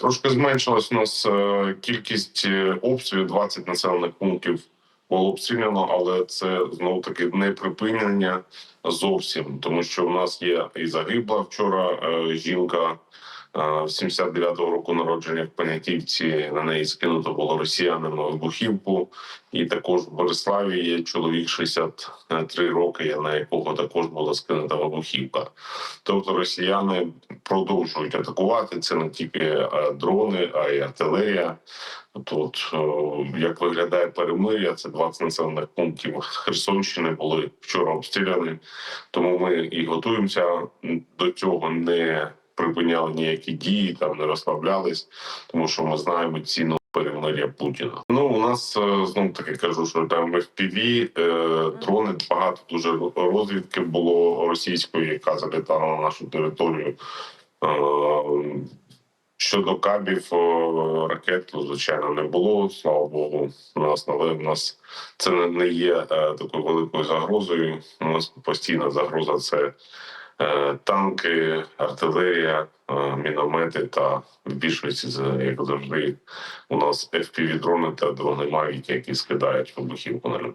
Трошки зменшилась у нас е, кількість е, обстрілів, 20 населених пунктів було обстріляно, але це знову таки не припинення зовсім, тому що в нас є і загибла вчора е, жінка. Е, 79-го року народження в Понятівці на неї скинуто було росіянами вибухівку, і також в Бориславі є чоловік 63 роки, на якого також була скинута вибухівка. Тобто росіяни продовжують атакувати. Це не тільки е, дрони, а й артилерія. Тут як виглядає перемир'я, це 20 населених пунктів Херсонщини були вчора обстріляні. Тому ми і готуємося до цього, не припиняли ніякі дії, там не розслаблялись, тому що ми знаємо ціну. Перемир'я Путіна. Ну у нас е, знову таки кажу, що там FPV, е, дрони багато дуже розвідки було російської, яка залітала на нашу територію. Е, Щодо кабів е, ракет, звичайно, не було. Слава Богу, у нас але в нас це не- є е, такою великою загрозою. У нас постійна загроза це танки, артилерія, е, міномети та в більшості, як завжди, у нас FPV-дрони та дрони Mavic, які скидають вибухівку на людей.